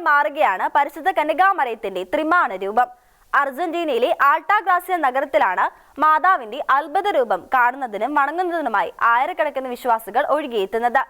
അത്ഭുതമായി മാറുകയാണ് പരിശുദ്ധ കന്യകാമറയത്തിന്റെ ത്രിമാണ രൂപം. അർജന്റീനയിലെ ആൾട്ടാഗ്രാസിയ നഗരത്തിലാണ് മാതാവിന്റെ അത്ഭുത രൂപം കാണുന്നതിനും വണങ്ങുന്നതിനുമായി ആയിരക്കണക്കിന് വിശ്വാസികൾ ഒഴുകിയെത്തുന്നത്.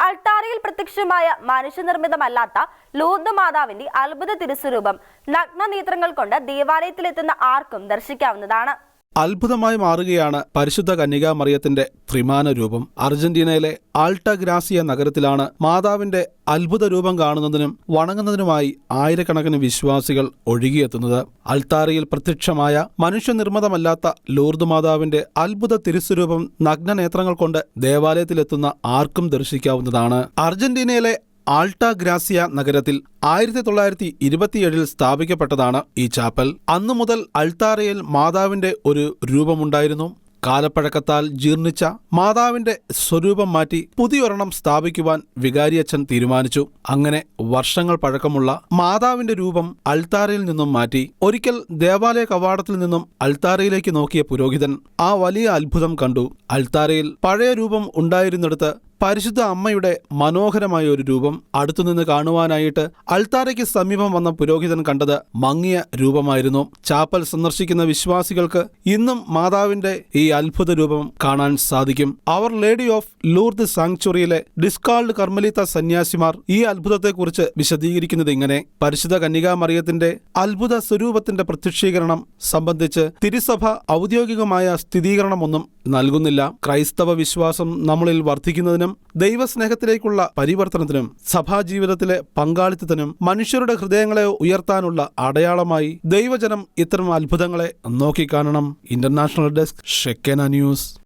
അൾത്താരയിൽ പ്രത്യക്ഷമായ മനുഷ്യനിർമ്മിതമല്ലാത്ത ലൂർദ് മാതാവിന്റെ അത്ഭുത തിരുസ്വരൂപം നഗ്നനേത്രങ്ങൾ കൊണ്ട് ദേവാലയത്തിലെത്തുന്ന ആർക്കും ദർശിക്കാവുന്നതാണ്. അത്ഭുതമായി മാറുകയാണ് പരിശുദ്ധ കന്യകാ മറിയത്തിന്റെ ത്രിമാന രൂപം. അർജന്റീനയിലെ ആൾട്ടഗ്രാസിയ നഗരത്തിലാണ് മാതാവിന്റെ അത്ഭുത രൂപം കാണുന്നതിനും വണങ്ങുന്നതിനുമായി ആയിരക്കണക്കിന് വിശ്വാസികൾ ഒഴുകിയെത്തുന്നത്. അൽത്താരയിൽ പ്രത്യക്ഷമായ മനുഷ്യനിർമ്മിതമല്ലാത്ത ലൂർദ് മാതാവിന്റെ അത്ഭുത തിരുസ്വരൂപം നഗ്നനേത്രങ്ങൾ കൊണ്ട് ദേവാലയത്തിലെത്തുന്ന ആർക്കും ദർശിക്കാവുന്നതാണ്. അർജന്റീനയിലെ ആൾട്ട ഗ്രാസിയ നഗരത്തിൽ ആയിരത്തി തൊള്ളായിരത്തി ഇരുപത്തിയേഴിൽ സ്ഥാപിക്കപ്പെട്ടതാണ് ഈ ചാപ്പൽ. അന്നു മുതൽ അൾത്താരയിൽ മാതാവിന്റെ ഒരു രൂപമുണ്ടായിരുന്നു. കാലപ്പഴക്കത്താൽ ജീർണിച്ച മാതാവിന്റെ സ്വരൂപം മാറ്റി പുതിയൊരെണ്ണം സ്ഥാപിക്കുവാൻ വികാരിയച്ഛൻ തീരുമാനിച്ചു. അങ്ങനെ വർഷങ്ങൾ പഴക്കമുള്ള മാതാവിന്റെ രൂപം അൾത്താരയിൽ നിന്നും മാറ്റി ഒരിക്കൽ ദേവാലയ കവാടത്തിൽ നിന്നും അൾത്താരയിലേക്ക് നോക്കിയ പുരോഹിതൻ ആ വലിയ അത്ഭുതം കണ്ടു. അൾത്താരയിൽ പഴയ രൂപം ഉണ്ടായിരുന്നിടത്ത് പരിശുദ്ധ അമ്മയുടെ മനോഹരമായ ഒരു രൂപം അടുത്തുനിന്ന് കാണുവാനായിട്ട് അൾത്താരയ്ക്ക് സമീപം വന്ന പുരോഹിതൻ കണ്ടത് മങ്ങിയ രൂപമായിരുന്നു. ചാപ്പൽ സന്ദർശിക്കുന്ന വിശ്വാസികൾക്ക് ഇന്നും മാതാവിന്റെ ഈ അത്ഭുത രൂപം കാണാൻ സാധിക്കും. അവർ ലേഡി ഓഫ് ലൂർദ് സാങ്ച്വറിയിലെ ഡിസ്കാൾഡ് കർമ്മലിത്ത സന്യാസിമാർ ഈ അത്ഭുതത്തെക്കുറിച്ച് വിശദീകരിക്കുന്നത് ഇങ്ങനെ. പരിശുദ്ധ കന്യകാമറിയത്തിന്റെ അത്ഭുത സ്വരൂപത്തിന്റെ പ്രത്യക്ഷീകരണം സംബന്ധിച്ച് തിരുസഭ ഔദ്യോഗികമായ സ്ഥിരീകരണമൊന്നും നൽകുന്നില്ല. ക്രൈസ്തവ വിശ്വാസം നമ്മളിൽ വർദ്ധിക്കുന്നതിനും ദൈവസ്നേഹത്തിലേക്കുള്ള പരിവർത്തനത്തിനും സഭാജീവിതത്തിലെ പങ്കാളിത്തത്തിനും മനുഷ്യരുടെ ഹൃദയങ്ങളെ ഉയർത്താനുള്ള അടയാളമായി ദൈവജനം ഇത്തരം അത്ഭുതങ്ങളെ നോക്കിക്കാണണം. International desk Shekinah news.